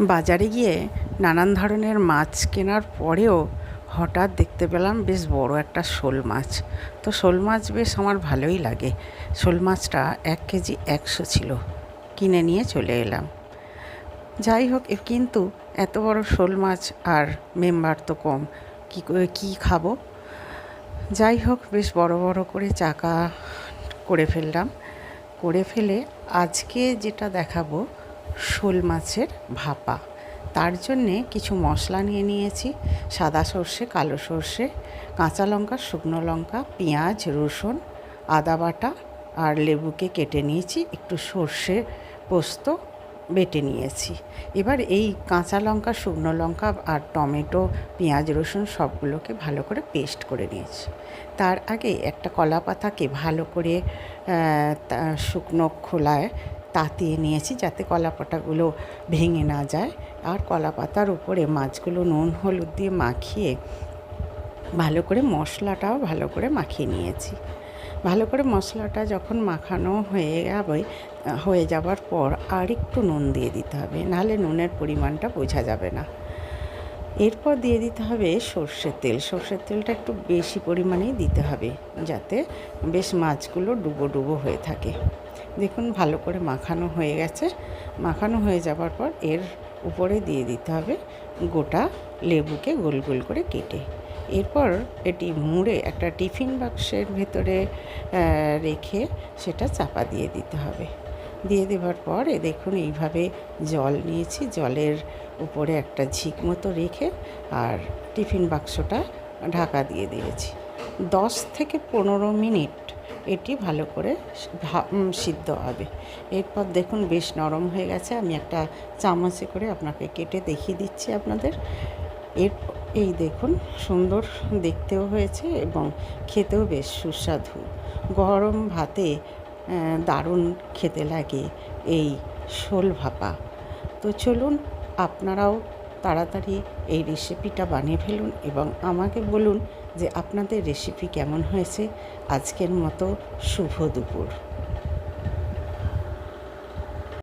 বাজারে গিয়ে নানান ধরনের মাছ কেনার পরেও হঠাৎ দেখতে পেলাম বেশ বড় একটা শোল মাছ। তো শোল মাছ বেশ আমার ভালোই লাগে। শোল মাছটা এক কেজি একশো ছিল। কিনে নিয়ে চলে এলাম। যাই হোক কিন্তু এত বড় শোল মাছ আর মেম্বার তো কম। কী কী খাব? যাই হোক, বেশ বড় বড় করে চাকা করে ফেললাম। করে ফেলে আজকে যেটা দেখাবো শোল মাছের ভাপা। তার জন্যে কিছু মশলা নিয়ে নিয়েছি। সাদা সর্ষে, কালো সর্ষে, কাঁচা লঙ্কা, শুকনো লঙ্কা, পেঁয়াজ, রসুন, আদা বাটা আর লেবুকে কেটে নিয়েছি। একটু সর্ষে পোস্ত বেটে নিয়েছি। এবার এই কাঁচা লঙ্কা, শুকনো লঙ্কা আর টমেটো, পেঁয়াজ, রসুন সবগুলোকে ভালো করে পেস্ট করে নিয়েছি। তার আগে একটা কলা পাতাকে ভালো করে শুকনো খোলায় তাতিয়ে নিয়েছি যাতে কলা পাতাগুলো ভেঙে না যায়। আর কলা পাতার উপরে মাছগুলো নুন, হলুদ দিয়ে মাখিয়ে ভালো করে মশলাটাও ভালো করে মাখিয়ে নিয়েছি। ভালো করে মশলাটা যখন মাখানো হয়ে যাবে, হয়ে যাবার পর আর একটু নুন দিয়ে দিতে হবে, নাহলে নুনের পরিমাণটা বোঝা যাবে না। এরপর দিয়ে দিতে হবে সর্ষের তেল। সর্ষের তেলটা একটু বেশি পরিমাণেই দিতে হবে, যাতে বেশ মাছগুলো ডুবো ডুবো হয়ে থাকে। দেখুন, ভালো করে মাখানো হয়ে গেছে। মাখানো হয়ে যাবার পর এর উপরে দিয়ে দিতে হবে গোটা লেবুকে গোল গোল করে কেটে। এরপর এটি মুড়ে একটা টিফিন বাক্সের ভেতরে রেখে সেটা চাপা দিয়ে দিতে হবে। দিয়ে দেওয়ার পর দেখুন, এইভাবে জল নিয়েছি, জলের উপরে একটা ঝিক মতো রেখে আর টিফিন বাক্সটা ঢাকা দিয়ে দিয়েছি। দশ থেকে পনেরো মিনিট এটি ভালো করে সিদ্ধ হবে। এরপর দেখুন বেশ নরম হয়ে গেছে। আমি একটা চামচে করে আপনাকে কেটে দেখিয়ে দিচ্ছি আপনাদের। এর, এই দেখুন, সুন্দর দেখতেও হয়েছে এবং খেতেও বেশ সুস্বাদু। গরম ভাতে দারুণ খেতে লাগে এই শোল ভাপা। তো চলুন, আপনারাও তাড়াতাড়ি এই রেসিপিটা বানিয়ে ফেলুন এবং আমাকে বলুন যে আপনাদের রেসিপি কেমন হয়েছে। আজকের মতো শুভ দুপুর।